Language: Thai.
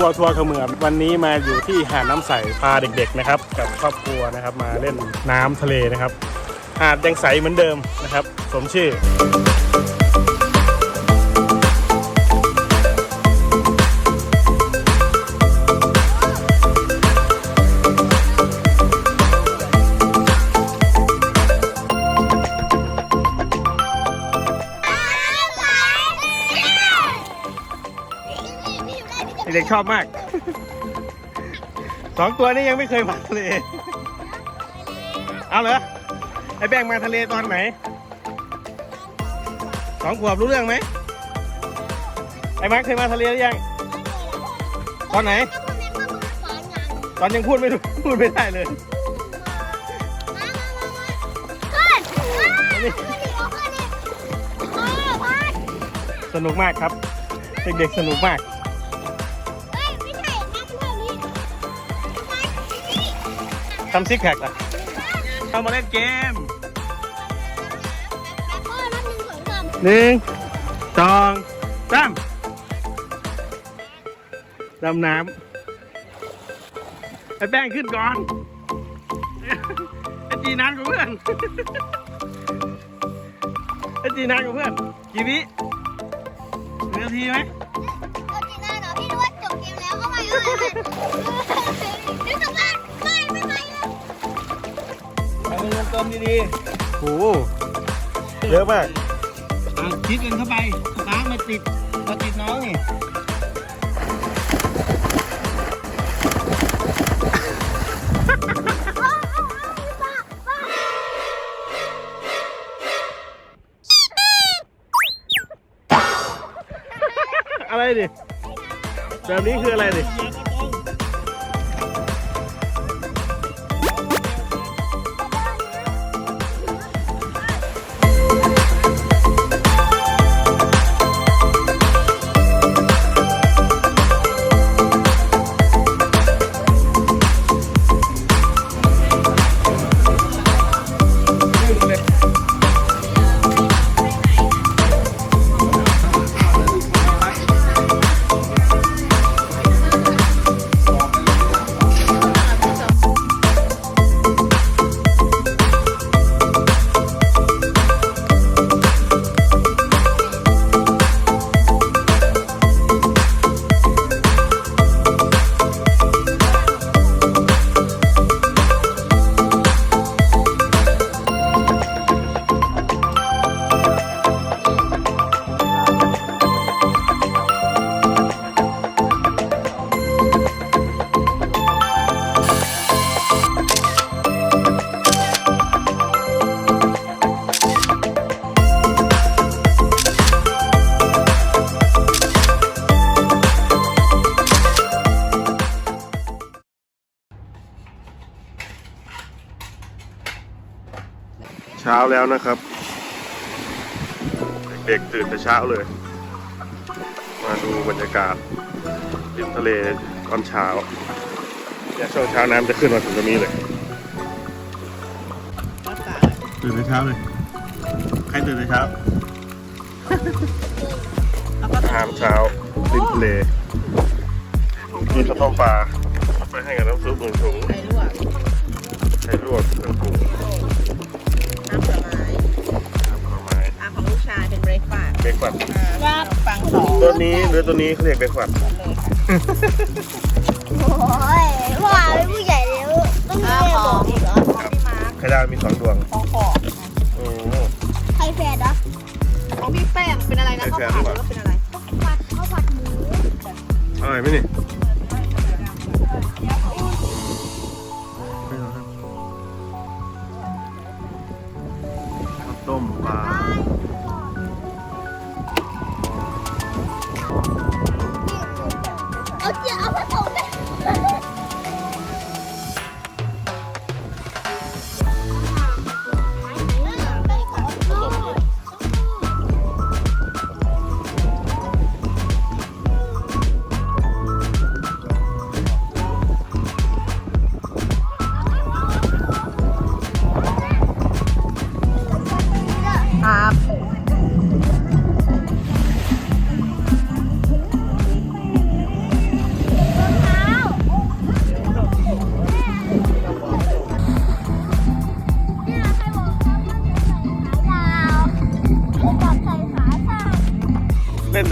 รัวทัวร์เขมือบวันนี้มาอยู่ที่หาดน้ำใสพาเด็กๆนะครับ กับครอบครัวนะครับมาเล่นน้ำทะเลนะครับ หาดยังใสเหมือนเดิมนะครับ สมชื่อ ชอบมาก สองตัวนี้ยังไม่เคยมาทะเลเอาเหรอไอ้แบงค์มาทะเลตอนไหนสองขวบรู้เรื่องไหมไอ้มาร์คเคยมาทะเลหรือยังตอนไหน ตอนยังพูดไม่รู้พูดไม่ได้เลยสนุกมากครับ เด็กๆสนุกมาก ทำซิกแพคเหรอเอามาเล่นเกมหนึ่งสองสามดำน้ำไอ้แป้งขึ้นก่อนไอ้จีนานกว่าเพื่อนไอ้จีนานกว่าเพื่อนกี่วิหนึ่งนาทีไหมเอาเงินเติม ดีโอ้โหเยอะมากๆอะคิดเงินเข้าไปล้างมาติดมาติดน้องนี่อะไรดิแบบนี้คืออะไรดิเช้ แล้วนะครับ เด็กๆตื่นแต่เช้าเลย มาดูบรรยากาศริมทะเลตอนเช้าเนี่ยช่วงเช้าน้ำจะขึ้นมาถึงตรงนี้เลยตื่นแต่เช้าเลย ใครตื่นแต่เช้าอาหารเช้าริมทะเลมีข้าวต้มปลาไปให้กับน้ำซุปหนึ่งถุงไข่ลวกไข่ลวกหนึ่งถุง กฟาสต์เบคอนว่าฟังสองตัวนี้หรือตัวนี้เขาเรียกเบคอนเลยค่ะโอ้ยพ่อเป็นผู้ใหญ่แล้วต้องอาเรียกขบอองกอีกเหรอของพี่มาร์คไข่ดาวมีสองดวงของขอบโอ้ใครแฟนเหรอของพี่แป้งเป็นอะไรนะไข่ข้าวแฟนผัดหรือหเปรืล่าอว่าเป็นอะไรข้าวผัดข้าวผัดหมูอร่อยไหมนี่ you